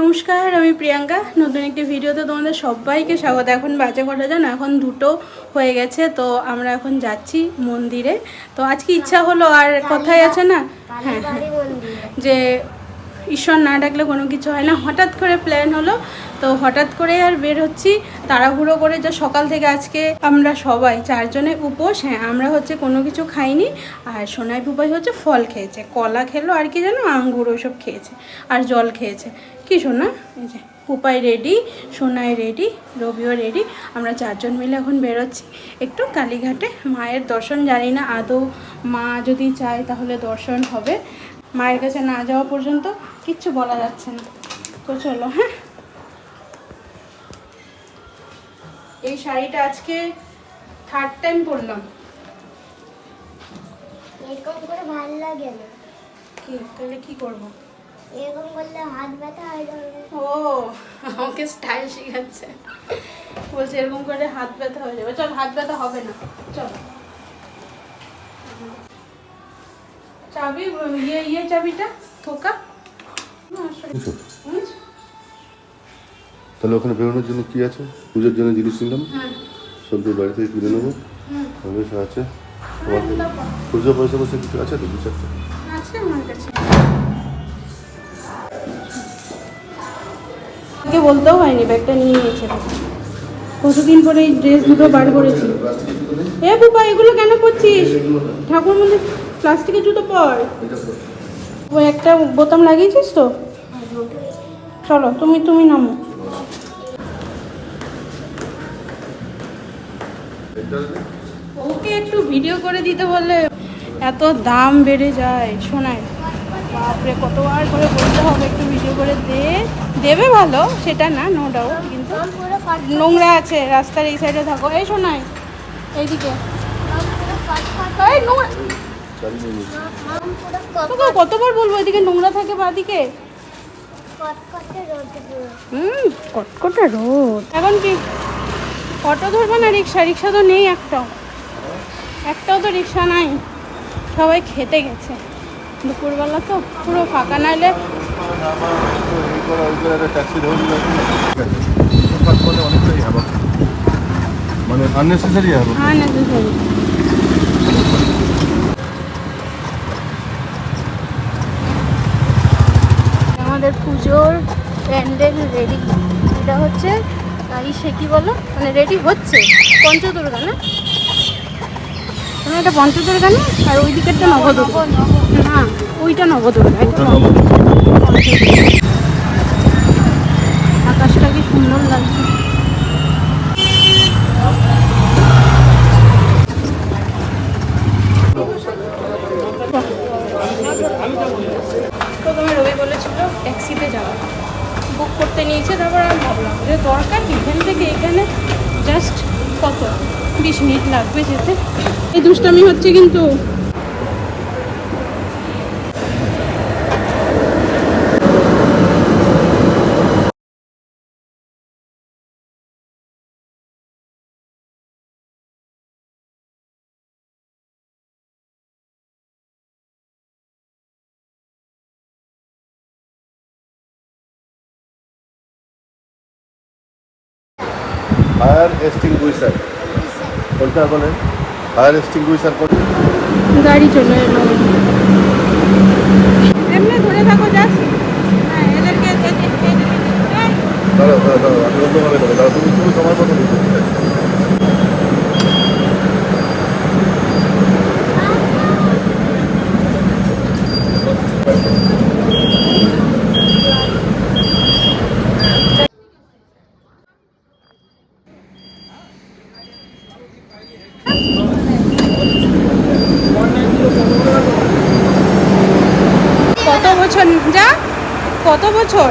নমস্কার আমি প্রিয়াঙ্কা। নতুন একটি ভিডিওতে তোমাদের সবাইকে স্বাগত। এখন বাজে কটা জানো? এখন দুটো হয়ে গেছে তো আমরা এখন যাচ্ছি মন্দিরে। তো আজকে ইচ্ছা হলো আর কথাই আছে না? হ্যাঁ হ্যাঁ। যে ঈশ্বর না ডাকলে কোনো কিছু হয় না। হঠাৎ করে প্ল্যান হলো তো হঠাৎ করে আর বের হচ্ছি। তাড়াহুড়ো করে যা সকাল থেকে আজকে আমরা সবাই চারজনে উপোস। হ্যাঁ আমরা হচ্ছে কোনো কিছু খাইনি। আর সোনাই বুবাই হচ্ছে ফল খেয়েছে। কলা খেলো আর কি জানো? আঙ্গুর ওইসব খেয়েছে। আর জল খেয়েছে। কি সোনা? এই যে পুপাই রেডি সোনাই রেডি রবিও রেডি। আমরা চারজন মিলে এখন বেরোচ্ছি। একটু কালীঘাটে মায়ের দর্শন জানি না আদৌ মা যদি চায় তাহলে দর্শন হবে। মায়ের কাছে না যাওয়া পর্যন্ত কিচ্ছু বলা যাচ্ছে না। তো চলো হ্যাঁ? এই শাড়িটা আজকে থার্ড টাইম পরলাম। এরকম করে ভালো লাগে না। কি? তাহলে কি করব? এরকম করলে হাত ব্যথা হয়ে যাবে। ও আমাকে স্টাইল শেখাচ্ছে। বলছে এরকম করে হাত ব্যথা হয়ে যাবে। চল হাত ব্যথা হবে না। চল। চাবি ইয়ে ইয়ে চাবিটা থোকা? তাহলে ওখানে বেরোনোর জন্য কি আছে? পুজোর জন্য জিনিস নিলাম হ্যাঁ। সবজি বাড়ি থেকে কিনে নেব। আছে দাও। পয়সা পয়সা কিছু আছে তো দু চারটে? আছে আমার কাছে। আগে বলতেও হয়নি, ব্যাগটা নিয়ে নিয়েছে। কতদিন পরে এই ড্রেস দুটো বার করেছি। এ বুবা এগুলো কেন পরছিস? ঠাকুর মন্দির, প্লাস্টিকের জুতো পর। ও একটা বোতাম লাগিয়েছিস তো? চলো, তুমি তুমি নামো। ওকে একটু ভিডিও করে দিতে বললে এত দাম বেড়ে যায়, শোনায়। বাপরে, কতবার করে বলতে হবে একটু ভিডিও করে দে। দেবে ভালো, সেটা না নো ডাউট কিন্তু নোংরা আছে, রাস্তার এই সাইডে থাকো। এই শোনায় এইদিকে। তোকে কতবার বলব, এদিকে নোংরা থাকে বাদিকে? হুম, কটকটা রোদ। এখন কি, অটো ধরবে না রিক্সা? রিক্সা তো নেই একটাও। একটাও তো রিক্সা নাই। সবাই খেতে গেছে। দুপুরবেলা তো পুরো ফাঁকা নাইলে এই করে একটা ট্যাক্সি ধরে নিলাম করলে অনেকটাই হবে। মানে আননেসেসারি হবে। হ্যাঁ আমাদের পুজোর প্যান্ডেল রেডি এটা হচ্ছে এই সে কি বলো? মানে রেডি হচ্ছে। পঞ্চদুর্গা না? মানে এটা পঞ্চদুর্গা না? আর ওই দিকেরটা নবদুর্গা। না ওইটা নবদুর্গা। এটা বিশ মিনিট লাগবে যেতে। এই দুষ্টামি হচ্ছে কিন্তু ফায়ার এক্সটিংগুইশার কোনটা বলেন ফায়ার এক্সটিংগুইশার কোনটা গাড়ি চলে এলো এমনি ধরে থাকো জাস্ট হ্যাঁ এদেরকে এই, দাঁড়াও দাঁড়াও তুমি তুমি তোমার কথা বলছো ঠিক আছে কত বছর যা কত বছর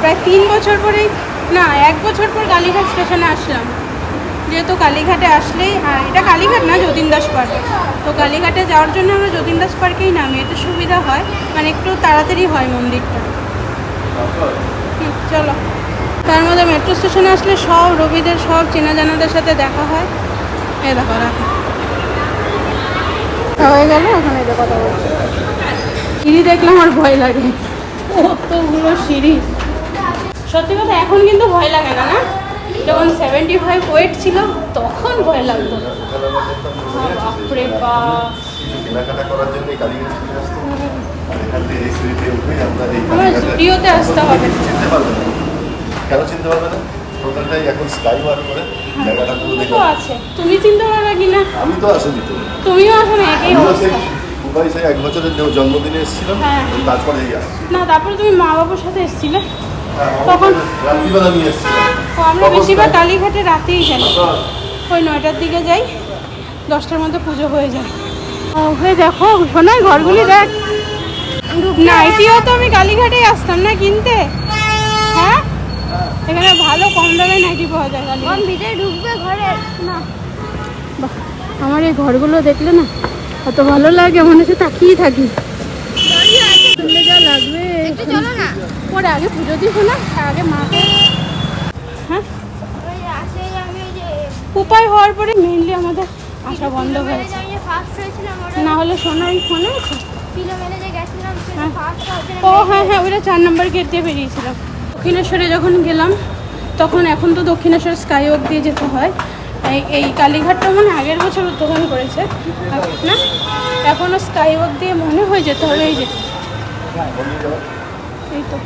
প্রায় তিন বছর পরেই না এক বছর পর কালীঘাট স্টেশনে আসলাম যেহেতু কালীঘাটে আসলেই হ্যাঁ এটা কালীঘাট না, যতীন দাস পার্ক। তো কালীঘাটে যাওয়ার জন্য আমরা যতীন দাস পার্কেই নামি, এতে সুবিধা হয়। মানে একটু তাড়াতাড়ি হয় মন্দিরটা। চলো। তার মধ্যে মেট্রো স্টেশনে আসলে সব রবিদের সব চেনা জানাদের সাথে দেখা হয়। এ দেখো, রাখো। হয়ে গেল এই যে কথা বলছি। সিঁড়ি দেখলে আমার ভয় লাগে। কতগুলো সিঁড়ি। সত্যি কথা, এখন কিন্তু ভয় লাগে না না? যখন সেভেন্টি ফাইভ ওয়েট ছিল তখন ভয় লাগতো? বাপরে উঠে আমরা জুডিওতে আসতে হবে। চিনতে পারবে না কেন চিনতে পারবে না? টোটালটাই এখন স্কাই ওয়ার করে জায়গাটা পুরো তো আছে। তুমি চিনতে পারবে কি না আমি তো আসেনি তো। তুমিও এখন একই আমিও সেই অবস্থা দুবাই সেই এক বছরের যে জন্মদিনে এসেছিলাম হ্যাঁ। তারপরে এই আসছি না তারপরে তুমি মা বাবার সাথে এসেছিলে। হ্যাঁ, তখন? আমরা বেশিরভাগ কালীঘাটে রাতেই যাই। হ্যাঁ। ওই নয়টার দিকে যাই দশটার মধ্যে পুজো হয়ে যায়। ও হয়ে দেখো শোনাই ঘরগুলি দেখ। নাইটিও তো আমি কালীঘাটেই আসতাম না কিনতে। হ্যাঁ? এখানে ভালো কম দামে নাইটি পাওয়া যায় ভিতরে ঢুকবে ঘরে? না। বাহ, আমার এই ঘরগুলো দেখলে না কত ভালো লাগে মনে হচ্ছে তাকিয়ে থাকি। একটু চলো না। পরে আগে পুজো দিস না আগে মাকে। হ্যাঁ? উপায় হওয়ার পরে মেইনলি আমাদের আসা বন্ধ মেলে হয়েছে যে আমি যে ফার্স্ট হয়েছিলাম ওটা। না হলে সোনাই ফোনে হ্যাঁ। ও হ্যাঁ হ্যাঁ ওইটা চার নম্বর গেট দিয়ে বেরিয়েছিলাম দক্ষিণেশ্বরে যখন গেলাম তখন এখন তো দক্ষিণেশ্বর স্কাই ওয়াক দিয়ে যেতে হয়। এই এই কালীঘাটটা মানে আগের বছর উদ্বোধন করেছে। না? এখনও স্কাই ওয়াক দিয়ে মনে হয়ে যেতে হবে এই যে। এই তো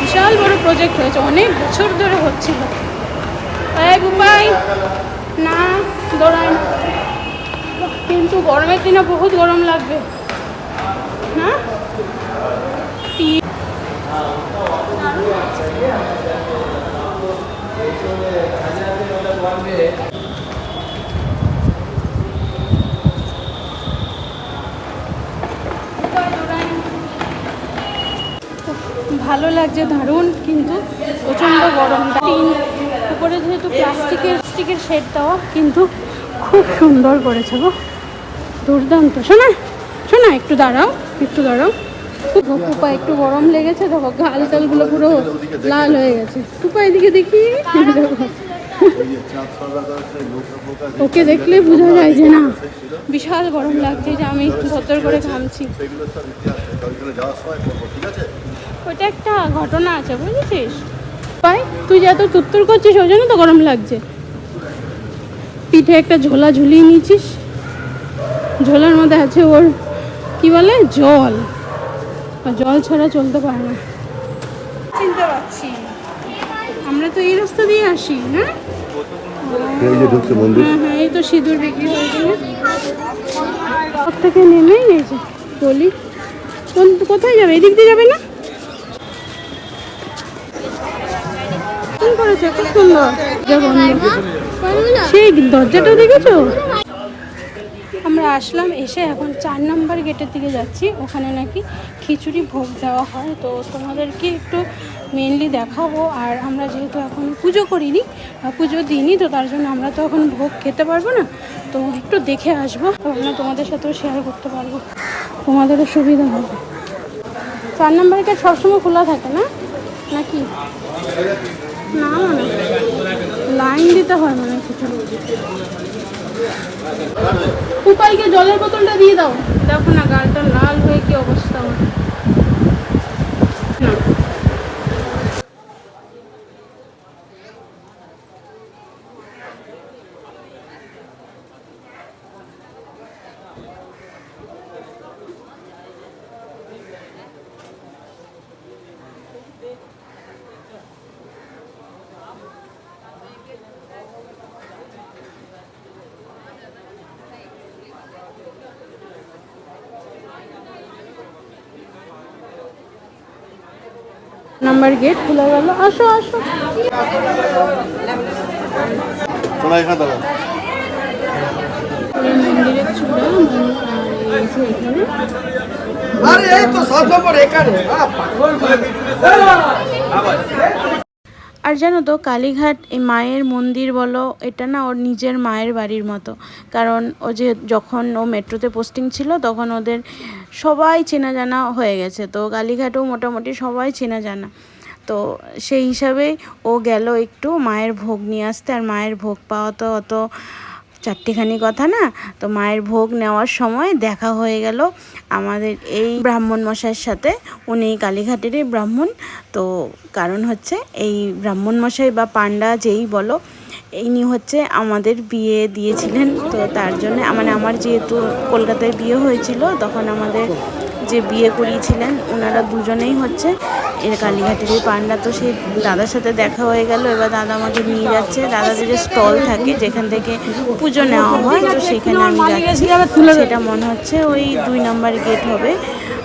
বিশাল বড় প্রজেক্ট হয়েছে, অনেক বছর ধরে হচ্ছিল। না, দৌড়ায় না। কিন্তু গরমের দিনে বহুত গরম লাগবে। না উফ, ভালো লাগছে দারুণ কিন্তু প্রচণ্ড গরম। টিন উপরে যেহেতু প্লাস্টিকের স্টিকের শেড দেওয়া, কিন্তু খুব সুন্দর করেছে গো। দুর্দান্ত। শোনা শোনা একটু দাঁড়াও একটু দাঁড়াও। টুপা একটু গরম লেগেছে, দেখো, গাল টালগুলো পুরো লাল হয়ে গেছে। টুপা এদিকে দেখি। ওকে দেখলে বোঝা যায় যে না, বিশাল গরম লাগছে যে আমি ভদ্র করে ঘামছি। আছে? একটা ঘটনা আছে বুঝেছিস? পাই তুই যে এত তুত্তুর করছিস ওই জন্য তো গরম লাগছে। পিঠে একটা ঝোলা ঝুলিয়ে নিয়েছিস। ঝোলার মধ্যে আছে ওর কি বলে? জল। আর জল ছাড়া চলতে পারে না। চিনতে পারছি। আমরা তো এই রাস্তা দিয়ে আসি হ্যাঁ এই যে ঢুকছে মন্দির। হ্যাঁ হ্যাঁ এই তো সিঁদুর বিক্রি হয়েছে থেকে নেমেই এই যে গলি। কোন- কোথায় যাবে? এদিক দিয়ে যাবে না? করেছে? খুব সুন্দর সেই দরজাটা দেখেছ? আমরা আসলাম, এসে এখন চার নম্বর গেটের দিকে যাচ্ছি। ওখানে নাকি খিচুড়ি ভোগ দেওয়া হয়। তো তোমাদেরকে একটু মেনলি দেখাবো। আর আমরা যেহেতু এখন পুজো করিনি পুজো দিইনি, তো তার জন্য আমরা তো এখন ভোগ খেতে পারব না। তো একটু দেখে আসব। আমরা তোমাদের সাথেও শেয়ার করতে পারব। তোমাদেরও সুবিধা হবে। চার নম্বর গেট সবসময় খোলা থাকে না? নাকি? না মানে লাইন দিতে হয় মানে খিচুড়ি। উপায়কে জলের বোতলটা দিয়ে দাও। দেখো না গালটা লাল হয়ে কি অবস্থা নাম্বার গেট খোলা গেল। আসো আসো। মন্দিরের চূড়া মন- আর এই যে এখানে। আরে জানো তো, কালীঘাট এই মায়ের মন্দির বলো, এটা না ওর নিজের মায়ের বাড়ির মতো। কারণ ও যে যখন ও মেট্রোতে পোস্টিং ছিল, তখন ওদের সবাই চেনা জানা হয়ে গেছে। তো কালীঘাটও মোটামুটি সবাই চেনা জানা তো সেই হিসাবে ও গেল একটু মায়ের ভোগ নিয়ে আসতে। আর মায়ের ভোগ পাওয়া তো অত চারটেখানি কথা না, তো মায়ের ভোগ নেওয়ার সময় দেখা হয়ে গেল আমাদের এই ব্রাহ্মণ মশাইয়ের সাথে। উনি কালীঘাটেরই ব্রাহ্মণ, তো কারণ হচ্ছে এই ব্রাহ্মণ মশাই বা পান্ডা যেই বলো ইনি হচ্ছে আমাদের বিয়ে দিয়েছিলেন, তো তার জন্য মানে আমার যেহেতু কলকাতায় বিয়ে হয়েছিল, তখন আমাদের যে বিয়ে করিয়েছিলেন ওনারা দুজনেই হচ্ছে এর কালীঘাটের পান্ডা। তো সেই দাদার সাথে দেখা হয়ে গেল, এবার দাদা আমাকে নিয়ে যাচ্ছে। দাদাদের যে স্টল থাকে, যেখান থেকে পুজো নেওয়া হয়, তো সেখানে আমি যাচ্ছি। সেটা মনে হচ্ছে ওই দুই নাম্বার গেট হবে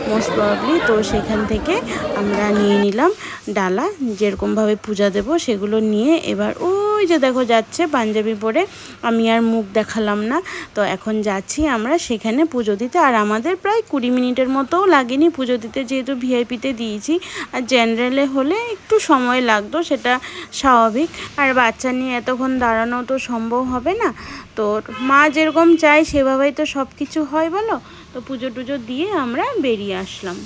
মোস্ট প্রবলি তো সেখান থেকে আমরা নিয়ে নিলাম, ডালা, যেরকমভাবে পূজা দেব, সেগুলো নিয়ে এবার ওই যে দেখো যাচ্ছে পাঞ্জাবি পরে। আমি আর মুখ দেখালাম না। তো এখন যাচ্ছি আমরা সেখানে পুজো দিতে। আর আমাদের প্রায় কুড়ি মিনিটের মতোও লাগেনি পুজো দিতে। যেহেতু ভিআইপিতে দিয়েছি। আর জেনারেলে হলে একটু সময় লাগতো সেটা স্বাভাবিক। আর বাচ্চা নিয়ে এতক্ষণ দাঁড়ানো তো সম্ভব হবে না। তো মা যেরকম চায় সেভাবেই তো সব কিছু হয় বলো। তো পুজো টুজো দিয়ে আমরা বেরিয়ে আসলাম।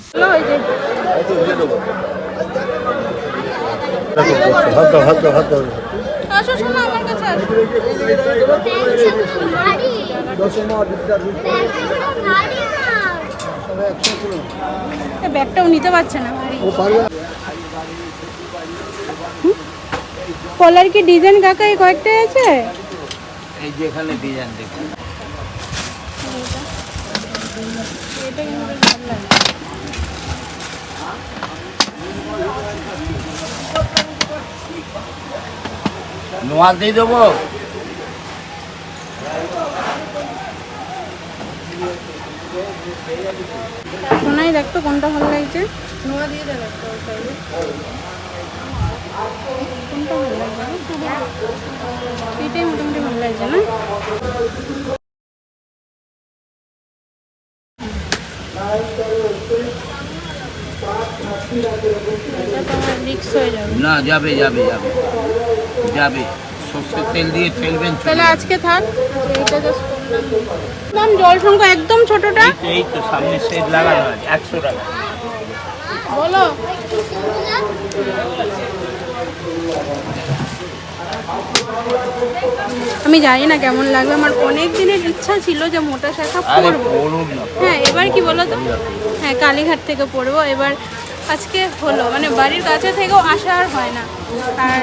হাত হাত হাত ব্যাগটাও নিতে পারছে না কলার কি ডিজাইন কাকা এই কয়েকটাই আছে? ভালো লাগে। নোয়া দিয়ে দেবো। শোনাই দেখতো কোনটা ভালো লাগছে। নোয়া দিয়ে দেবে একটা ওই side কোনটা ভালো লাগছে এটাই মোটামুটি ভালো লাগছে না? হয়ে না যাবে যাবে যাবে। যাবে। সর্ষের তেল দিয়ে ঠেলবেন চলে। তাহলে আজকে থাক এইটা জাস্ট দাম জল সংখ্যা একদম ছোটটা। এই তো- সামনে সেট লাগানো আছে একশো টাকা। বলো। আমি জানি না কেমন লাগবে আমার অনেক দিনের ইচ্ছা ছিল যে মোটা শাখা পরবো। হ্যাঁ এবার কি বলো তো? হ্যাঁ কালীঘাট থেকে পড়ব এবার আজকে হলো মানে বাড়ির কাছে থেকেও আসা আর হয় না। আর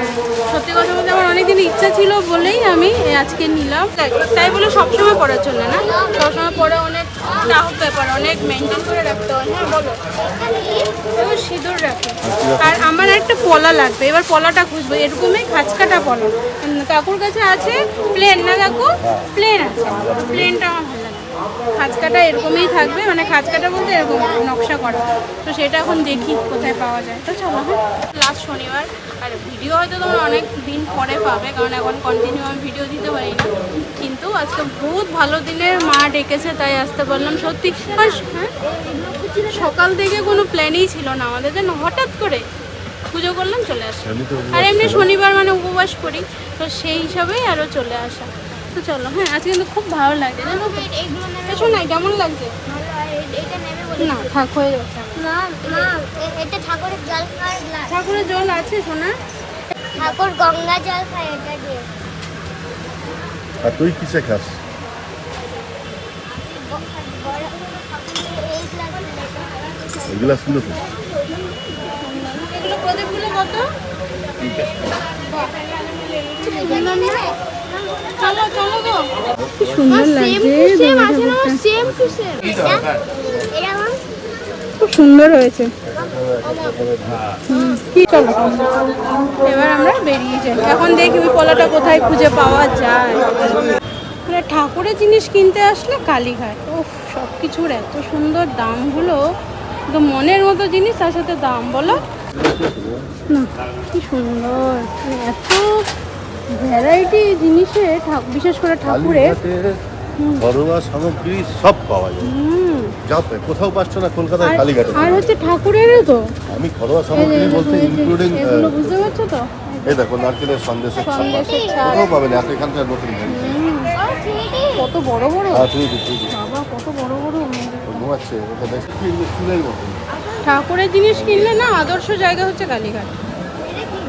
সত্যি কথা বলতে আমার অনেক দিনের ইচ্ছা ছিল বলেই আমি আজকে নিলাম। তাই- তাই বলে সবসময় পড়ার জন্য না। সবসময় পড়া অনেক টাফ ব্যাপার অনেক মেনটেন করে রাখতে হয়। হ্যাঁ বলো। সিঁদুর রাখে। আর আমার একটা পলা লাগবে। এবার পলাটা খুঁজবো। এরকমই খাঁচকাটা পলা। কাকুর কাছে আছে প্লেন না কাকু? প্লেন আছে। প্লেনটা আমার খাঁচকাটা এরকমই থাকবে মানে খাঁচকাটা বলতে এরকম নকশা করা। তো সেটা এখন দেখি কোথায় পাওয়া যায়। তো চলো। হ্যাঁ লাস্ট শনিবার আর ভিডিও হয়তো তোমরা অনেক দিন পরে পাবে কারণ এখন কন্টিনিউ আমি ভিডিও দিতে পারি না কিন্তু আজকে বহুত ভালো দিনের মা ডেকেছে তাই আসতে পারলাম সত্যি। হ্যাঁ? সকাল থেকে কোনো প্ল্যানই ছিল না আমাদের যেন হঠাৎ করে পুজো করলাম চলে আসা আর এমনি শনিবার মানে উপবাস করি তো সেই হিসাবেই আরও চলে আসা। তো চলো হ্যাঁ আজকে কিন্তু খুব ভালো লাগছে জানো তো? এইগুলো নেবে এসো না কেমন লাগছে? না থাক হয়ে যাচ্ছে ঠাকুরের জল আছে সোনা? ঠাকুর গঙ্গা জল খায় এটা দিয়ে। আর তুই কিসে খাস? এগুলা তো। এগুলো প্রদীপগুলো কত? কি সুন্দর লাগছে সেম টু সেম এটা এটা খুব সুন্দর হয়েছে। কি চলো। এবার আমরা বেরিয়ে যাই। এখন দেখি ওই কলাটা কোথায় খুঁজে পাওয়া যায়। মানে ঠাকুরের জিনিস কিনতে আসলে কালীঘাট। ও সব কিছুর এত সুন্দর দামগুলো। তো মনের মতো জিনিস তার সাথে দাম বলো। না কি সুন্দর। এত ভ্যারাইটি জিনিসে ঠাক- বিশেষ করে ঠাকুরের। ঘরোয়া সামগ্রী সব পাওয়া যায়। যাও তো কোথাও পাচ্ছ না কলকাতায় কালীঘাটে আর হচ্ছে ঠাকুরেরও তো। আমি ঘরোয়া সামগ্রী বলতে ইনক্লুডিং বুঝতে পারছ তো? এই দেখো নারকেলের সন্দেশের ছাপা। কোথাও পাবে না এখানকার নতুন কত বড় বড়। হ্যাঁ বাবা কত বড় বড়। ঘুমাচ্ছে ঠাকুরের জিনিস কিনলে না আদর্শ জায়গা হচ্ছে কালীঘাট।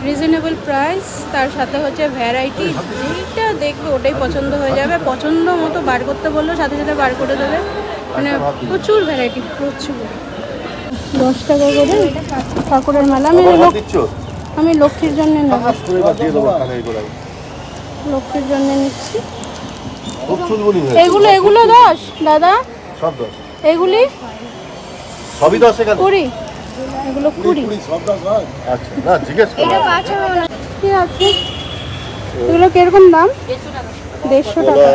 রিজনেবল প্রাইস তার সাথে হচ্ছে ভ্যারাইটি যেইটা দেখবে ওটাই পছন্দ হয়ে যাবে। পছন্দ মতো বার করতে বললেও সাথে সাথে বার করে দেবে। মানে প্রচুর ভ্যারাইটি প্রচুর। দশ টাকা করে ঠাকুরের মালা। আমি আমি লক্ষ্মীর জন্য নেব। লক্ষ্মীর জন্য নিচ্ছি। এগুলো এগুলো দশ দাদা। সব দশ। এগুলি সবই দশ কুড়ি। এগুলো কুড়ি। আচ্ছা না জিজ্ঞেস করো। কি আছে? এগুলো কীরকম দাম? দেড়শো টাকা।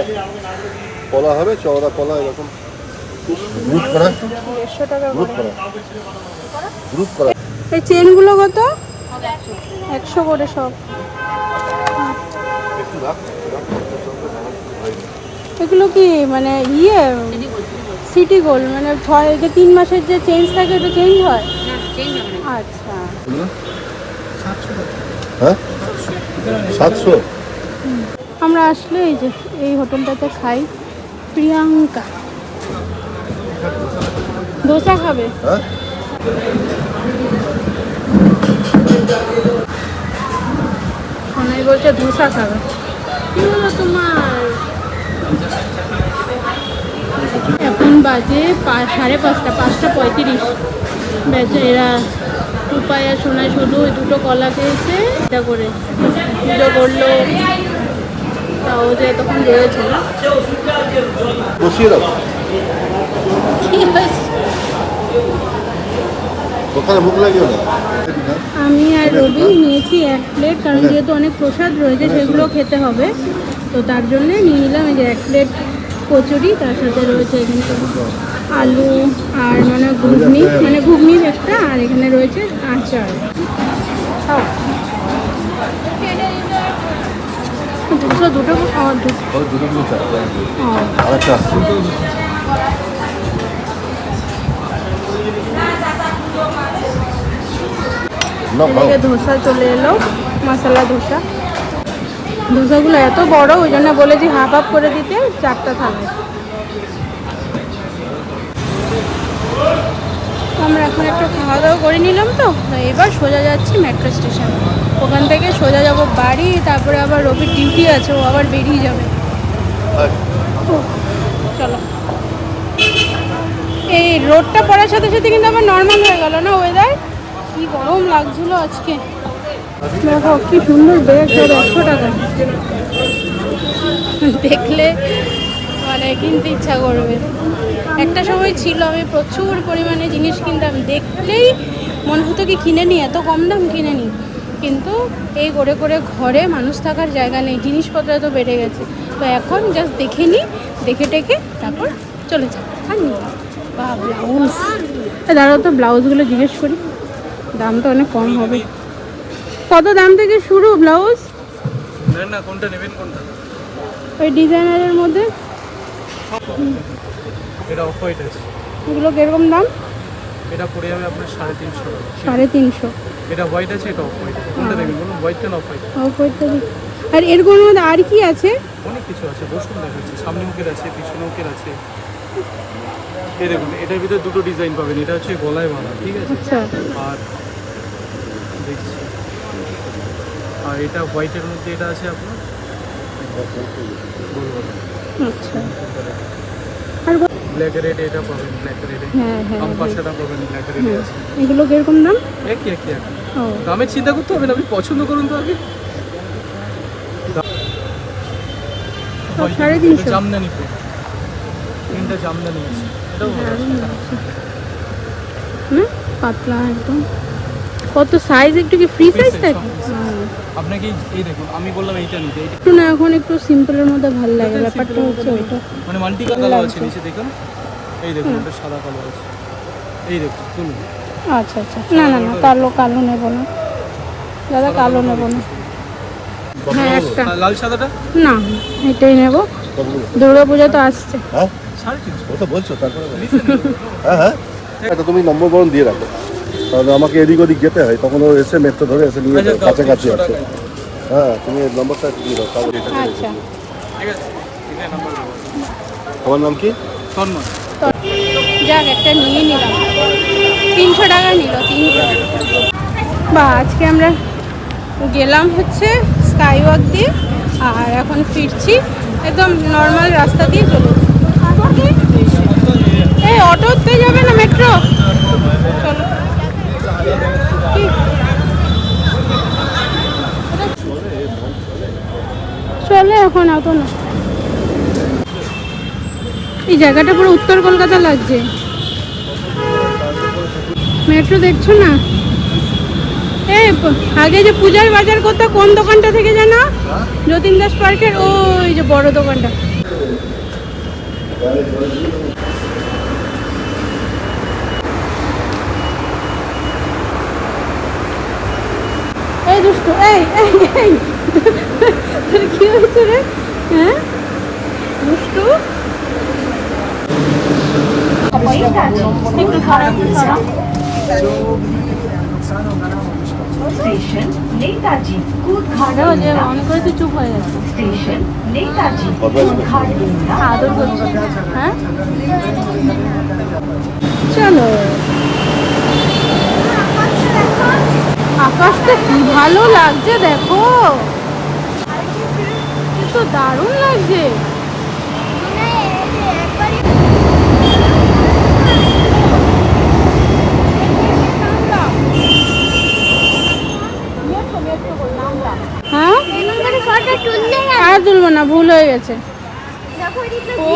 কলা হবে চওড়া কলা এরকম। গ্রুপ করা? দেড়শো টাকা গ্রুপ করা। গ্রুপ করা। এই চেনগুলো কত? একশো করে সব। এগুলো কি মানে ইয়ে? সিটি গোল্ড মানে ছয় যে তিন মাসের যে চেঞ্জ থাকে ওটা চেঞ্জ হয় আচ্ছা হ্যাঁ? সাতশো? আমরা আসলে এই যে এই হোটেলটাতে খাই প্রিয়াঙ্কা। দোসা খাবে? হ্যাঁ? বলছে ধোসা খাবে। কি হলো তোমার। এখন বাজে সাড়ে পাঁচটা পাঁচটা পঁয়ত্রিশ। বেজে এরা উপায় আর সোনাই শুধু ওই দুটো কলা খেয়েছে এটা করে পুজো করল। তাও যে তখন রয়েছে। বসিয়ে দাও। আমি আর রবি নিয়েছি এক প্লেট কারণ যেহেতু অনেক প্রসাদ রয়েছে সেগুলো খেতে হবে। তো তার জন্য নিয়ে নিলাম এই যে এক প্লেট কচুরি তার সাথে রয়েছে এখানে আলু আর মানে ঘুগনি মানে ঘুগনির একটা আর এখানে রয়েছে আচার। দুশো দুটো ধোসা চলে এলো মশলা ধোসা। ধোসাগুলো এত বড় ওই জন্য বলেছি হাফ হাফ করে দিতে চারটা থাকবে আমরা এখন একটু খাওয়া দাওয়া করে নিলাম তো। এবার সোজা যাচ্ছি মেট্রো স্টেশন ওখান থেকে সোজা যাব বাড়ি তারপরে আবার রবির ডিউটি আছে ও আবার বেরিয়ে যাবে। উফ, চলো। এই রোডটা পড়ার সাথে সাথে কিন্তু আবার নর্মাল হয়ে গেল না ওয়েদার কি গরম লাগছিল আজকে। দেখো কি সুন্দর ব্যাগ একশো টাকা। দেখলে মানে কিনতে ইচ্ছা করবে। একটা সময় ছিল আমি প্রচুর পরিমাণে জিনিস কিনতাম। দেখলেই মনে হতো কি কিনে নিই এত কম দাম কিনে নিই কিন্তু এই করে করে ঘরে মানুষ থাকার জায়গা নেই জিনিসপত্র এত বেড়ে গেছে। তো এখন জাস্ট দেখে নিই দেখে টেকে তারপর চলে যাই। আর নিই বা ব্লাউজ দাঁড়াও তো ব্লাউজগুলো জিজ্ঞেস করি। দাম তো অনেক কম হবে। কত দাম থেকে শুরু ব্লাউজ না কোনটা নেবেন কোনটা? ওই ডিজাইনারের মধ্যে। এটা অফ হোয়াইট আছে। এগুলো কীরকম দাম? এটা পড়ে যাবে আপনার সাড়ে তিনশো সাড়ে তিনশো। এটা হোয়াইট আছে এটা অফ হোয়াইট কোনটা নেবেন বলুন? হোয়াইট না অফ হোয়াইট? অফারটা দিই আর এরকমের মধ্যে আর কি আছে? অনেক কিছু আছে বসুন দেখাচ্ছি। সামনে মুখের আছে পিছনে মুখের আছে। এই দেখুন এটার ভিতরে দুটো ডিজাইন পাবেন। এটা হচ্ছে গলায় বাঁধা ঠিক আছে? আচ্ছা। আর দেখছি। আর এটা হোয়াইটের মধ্যে এটা আছে আপনার? আচ্ছা। ব্ল্যাক রেড এটা পাবেন ব্ল্যাক রেডে হ্যাঁ হ্যাঁ আম পাবেন ব্ল্যাক রেডে আছে। এগুলো কীরকম দাম? একই একই একই। ও। দামের চিন্তা করতে হবে না আপনি পছন্দ করুন তো আগে। সাড়ে তিনশো। জামদানি প্রিন্টটা জামদানি আছে। এটাও পাতলা একদম। কত সাইজ একটু কি ফ্রি সাইজ থাকে। আপনাকে এই- এই দেখুন আমি বললাম এইটা নিতে একটু না এখন একটু সিম্পলের মধ্যে ভালো লাগে ব্যাপারটা হচ্ছে ওইটা। মানে মাল্টি কালার আছে নিচে দেখুন। এই দেখুন এটা সাদা কালার আছে। এই দেখুন তুলুন। আচ্ছা আচ্ছা। না না না কালো কালো নেব না। দাদা কালো নেব না। হ্যাঁ একটা। লাল সাদাটা? না এটাই নেব। দুর্গা পূজা তো আসছে। হ্যাঁ সাড়ে তিনশো। তো বলছো তারপরে। হ্যাঁ হ্যাঁ। এটা তুমি নম্বর বরণ দিয়ে রাখো। কারণ আমাকে এদিক ওদিক যেতে হয় তখন ও এসে মেট্রো ধরে এসে নিয়ে আচ্ছা, যায় দাও, কাছাকাছি আছে। হ্যাঁ তুমি এই নম্বরটা দিয়ে দাও তাহলে এটা আচ্ছা। ঠিক আছে এটা নাম্বার দেবো। তোমার নাম কি? তন্ময়। যাক একটা নিয়ে নিলাম। তিনশো টাকা নিল তিনশো বা আজকে আমরা গেলাম হচ্ছে স্কাই ওয়াক দিয়ে আর এখন ফিরছি একদম নর্মাল রাস্তা দিয়ে চলে এই অটোতে যাবে না মেট্রো চলে এখন অত না। এই জায়গাটা পুরো উত্তর কলকাতা লাগছে। মেট্রো দেখছ না? প- আগে যে পূজার বাজার করতে কোন দোকানটা থেকে জানো যতীন দাস পার্কের ওই যে বড় দোকানটা। এই দুষ্টু এই এই। হয়েছে রে হ্যাঁ? দুষ্টু? স্টেশন নেতাজি কুদঘাট যে চুপ হয়ে গেছে। স্টেশন নেতাজি কুদঘাট আদর করছে হ্যাঁ? চলো। আকাশটা কি ভালো লাগছে দেখো। তো দারুণ লাগছে। মনে হয়? আর তুলবো না? ভুল হয়ে গেছে। ও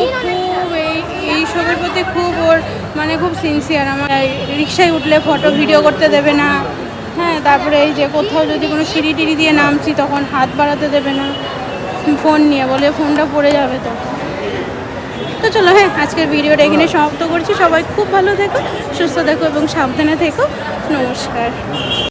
এই এই সবের প্রতি খুব ওর মানে খুব সিনসিয়ার আমার রিক্সায় উঠলে ফটো ভিডিও করতে দেবে না। হ্যাঁ তারপরে এই যে কোথাও যদি কোনো সিঁড়ি টিড়ি দিয়ে নামছি, তখন হাত বাড়াতে দেবে না। ফোন নিয়ে বলে ফোনটা পড়ে যাবে তো। তো চলো হ্যাঁ আজকের ভিডিওটা এখানে সমাপ্ত করছি। সবাই খুব ভালো থেকো, সুস্থ থেকো এবং সাবধানে থেকো। নমস্কার।